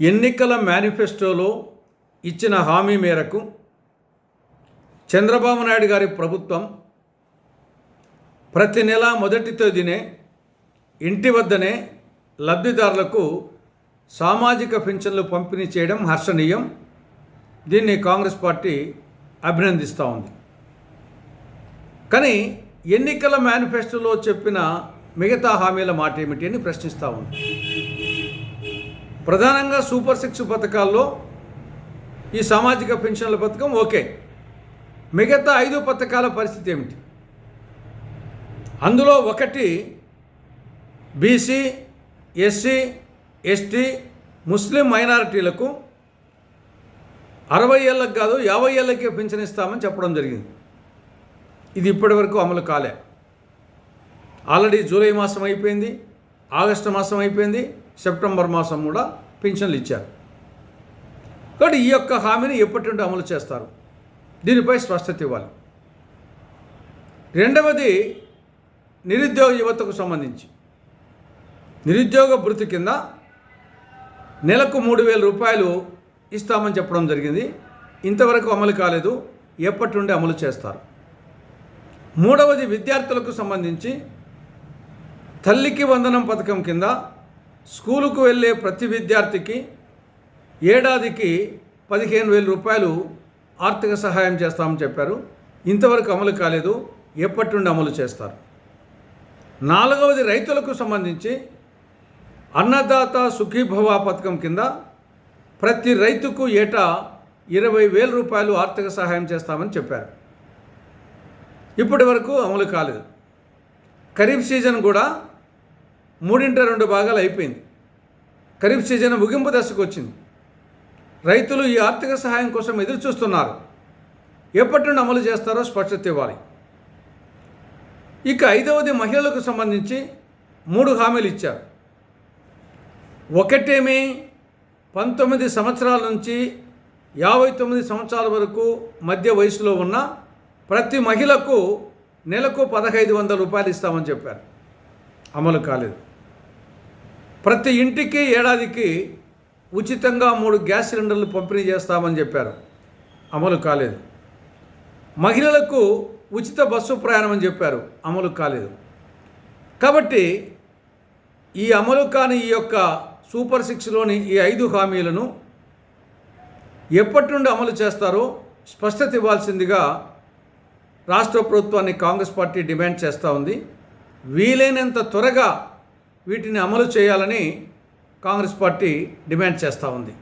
ఎన్నికల మేనిఫెస్టోలో ఇచ్చిన హామీ మేరకు చంద్రబాబు నాయుడు గారి ప్రభుత్వం ప్రతి నెల మొదటి తేదీనే ఇంటి వద్దనే లబ్ధిదారులకు సామాజిక పింఛన్లు పంపిణీ చేయడం హర్షణీయం. దీన్ని కాంగ్రెస్ పార్టీ అభినందిస్తూ ఉంది. కానీ ఎన్నికల మేనిఫెస్టోలో చెప్పిన మిగతా హామీల మాట ఏమిటి అని ప్రశ్నిస్తూ ఉంది. ప్రధానంగా సూపర్ సిక్స్ పథకాల్లో ఈ సామాజిక పెన్షన్ల పథకం ఓకే. మిగతా ఐదు పథకాల పరిస్థితి ఏమిటి? అందులో ఒకటి బీసీ ఎస్సీ ఎస్టీ ముస్లిం మైనారిటీలకు అరవై ఏళ్ళకి కాదు యాభై ఏళ్ళకే పెన్షన్ ఇస్తామని చెప్పడం జరిగింది. ఇది ఇప్పటివరకు అమలు కాలే. ఆల్రెడీ జూలై మాసం అయిపోయింది ఆగస్టు మాసం అయిపోయింది సెప్టెంబర్ మాసం కూడా పెన్షన్లు ఇచ్చారు. కాబట్టి ఈ యొక్క హామీని ఎప్పటి నుండి అమలు చేస్తారు? దీనిపై స్పష్టత ఇవ్వాలి. రెండవది నిరుద్యోగ యువతకు సంబంధించి. నిరుద్యోగ భృతి కింద నెలకు మూడు వేల రూపాయలు ఇస్తామని చెప్పడం జరిగింది. ఇంతవరకు అమలు కాలేదు. ఎప్పటి నుండి అమలు చేస్తారు? మూడవది విద్యార్థులకు సంబంధించి తల్లికి వందనం పథకం కింద స్కూలుకు వెళ్ళే ప్రతి విద్యార్థికి ఏడాదికి పదిహేను వేల రూపాయలు ఆర్థిక సహాయం చేస్తామని చెప్పారు. ఇంతవరకు అమలు కాలేదు. ఎప్పటి నుండి అమలు చేస్తారు? నాలుగవది రైతులకు సంబంధించి అన్నదాత సుఖీభవ పథకం కింద ప్రతి రైతుకు ఏటా ఇరవై వేల రూపాయలు ఆర్థిక సహాయం చేస్తామని చెప్పారు. ఇప్పటి వరకు అమలు కాలేదు. ఖరీఫ్ సీజన్ కూడా మూడింట రెండు భాగాలు అయిపోయింది. ఖరీఫ్ సీజన్ ముగింపు దశకు వచ్చింది. రైతులు ఈ ఆర్థిక సహాయం కోసం ఎదురు చూస్తున్నారు. ఎప్పటి నుండి అమలు చేస్తారో స్పష్టత ఇవ్వాలి. ఇక ఐదవది మహిళలకు సంబంధించి మూడు హామీలు ఇచ్చారు. ఒకటేమి పంతొమ్మిది సంవత్సరాల నుంచి యాభై తొమ్మిది సంవత్సరాల వరకు మధ్య వయసులో ఉన్న ప్రతి మహిళకు నెలకు పదహైదు వందల రూపాయలు ఇస్తామని చెప్పారు. అమలు కాలేదు. ప్రతి ఇంటికి ఏడాదికి ఉచితంగా మూడు గ్యాస్ సిలిండర్లు పంపిణీ చేస్తామని చెప్పారు. అమలు కాలేదు. మహిళలకు ఉచిత బస్సు ప్రయాణం అని చెప్పారు. అమలు కాలేదు. కాబట్టి ఈ అమలు కాని ఈ యొక్క సూపర్ సిక్స్లోని ఈ ఐదు హామీలను ఎప్పటి నుండి అమలు చేస్తారో స్పష్టత ఇవ్వాల్సిందిగా రాష్ట్ర ప్రభుత్వాన్ని కాంగ్రెస్ పార్టీ డిమాండ్ చేస్తూ ఉంది. వీలైనంత త్వరగా వీటిని అమలు చేయాలని కాంగ్రెస్ పార్టీ డిమాండ్ చేస్తూ ఉంది.